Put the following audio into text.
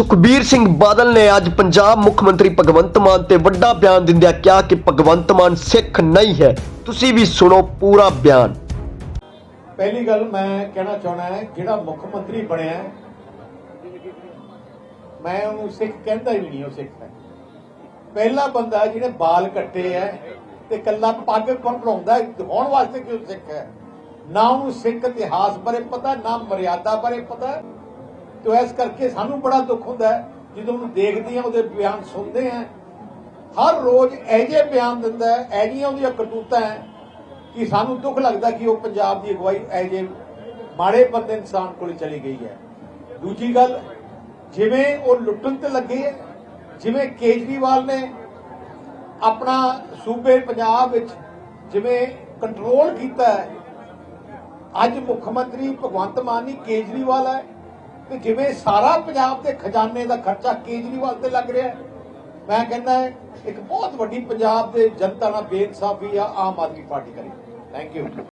ਸੁਖਬੀਰ ਸਿੰਘ ਬਾਦਲ ਨੇ ਅੱਜ ਪੰਜਾਬ ਮੁੱਖ ਮੰਤਰੀ ਭਗਵੰਤ ਮਾਨ ਤੇ ਵੱਡਾ ਬਿਆਨ ਦਿੰਦਿਆਂ ਕਿਹਾ ਕਿ ਭਗਵੰਤ ਮਾਨ ਸਿੱਖ ਨਹੀਂ ਹੈ। ਤੁਸੀਂ ਵੀ ਸੁਣੋ ਪੂਰਾ ਬਿਆਨ। ਪਹਿਲੀ ਗੱਲ ਮੈਂ ਕਹਿਣਾ ਚਾਹਣਾ ਹੈ ਜਿਹੜਾ ਮੁੱਖ ਮੰਤਰੀ ਬਣਿਆ ਮੈਂ ਉਹਨੂੰ ਸਿੱਖ ਕਹਿੰਦਾ ਹੀ ਨਹੀਂ ਉਹ ਸਿੱਖ ਹੈ। ਪਹਿਲਾ ਬੰਦਾ ਜਿਹਨੇ ਬਾਲ ਕੱਟੇ ਹੈ ਤੇ ਕੱਲਾ ਪੱਗ ਬਣਾਉਂਦਾ ਹੈ, ਦਿਖਾਉਣ ਵਾਸਤੇ ਕਿ ਸਿੱਖ ਹੈ? ਨਾ ਉਹਨੂੰ ਸਿੱਖ ਇਤਿਹਾਸ ਬਾਰੇ ਪਤਾ ਨਾ ਮਰਿਆਦਾ ਬਾਰੇ ਪਤਾ। ਤੇ ਇਸ ਕਰਕੇ ਸਾਨੂੰ ਬੜਾ ਦੁੱਖ ਹੁੰਦਾ ਜਦੋਂ ਉਹਨੂੰ ਦੇਖਦੇ ਹਾਂ, ਉਹਦੇ ਬਿਆਨ ਸੁਣਦੇ ਹਾਂ। ਹਰ ਰੋਜ਼ ਇਹ ਜਿਹੇ ਬਿਆਨ ਦਿੰਦਾ ਹੈ, ਇਹ ਜਿਹੀਆਂ ਉਹਦੀਆਂ ਕਰਤੂਤਾਂ ਹੈ ਕਿ ਸਾਨੂੰ ਦੁੱਖ ਲੱਗਦਾ ਕਿ ਉਹ ਪੰਜਾਬ ਦੀ ਅਗਵਾਈ ਇਹ ਜਿਹੇ ਮਾੜੇ ਬੰਦੇ ਇਨਸਾਨ ਕੋਲ ਚਲੀ ਗਈ ਹੈ। ਦੂਜੀ ਗੱਲ, ਜਿਵੇਂ ਉਹ ਲੁੱਟਣ ਤੇ ਲੱਗੇ ਹੈ, ਜਿਵੇਂ ਕੇਜਰੀਵਾਲ ਨੇ ਆਪਣਾ ਸੂਬੇ ਪੰਜਾਬ ਵਿੱਚ ਜਿਵੇਂ ਕੰਟਰੋਲ ਕੀਤਾ ਹੈ, ਅੱਜ ਮੁੱਖ ਮੰਤਰੀ ਭਗਵੰਤ ਮਾਨ ਨਹੀਂ ਕੇਜਰੀਵਾਲ ਹੈ। ਤੇ ਜਿਵੇਂ ਸਾਰਾ ਪੰਜਾਬ ਦੇ ਖਜ਼ਾਨੇ ਦਾ ਖਰਚਾ ਕੇਜਰੀਵਾਲ ਤੇ ਲੱਗ ਰਿਹਾ ਮੈਂ ਕਹਿੰਦਾ ਇੱਕ ਬਹੁਤ ਵੱਡੀ ਪੰਜਾਬ ਦੇ ਜਨਤਾ ਨਾਲ ਬੇਇਨਸਾਫੀ ਆ, ਆਮ ਆਦਮੀ ਪਾਰਟੀ ਕਰੀ। Thank you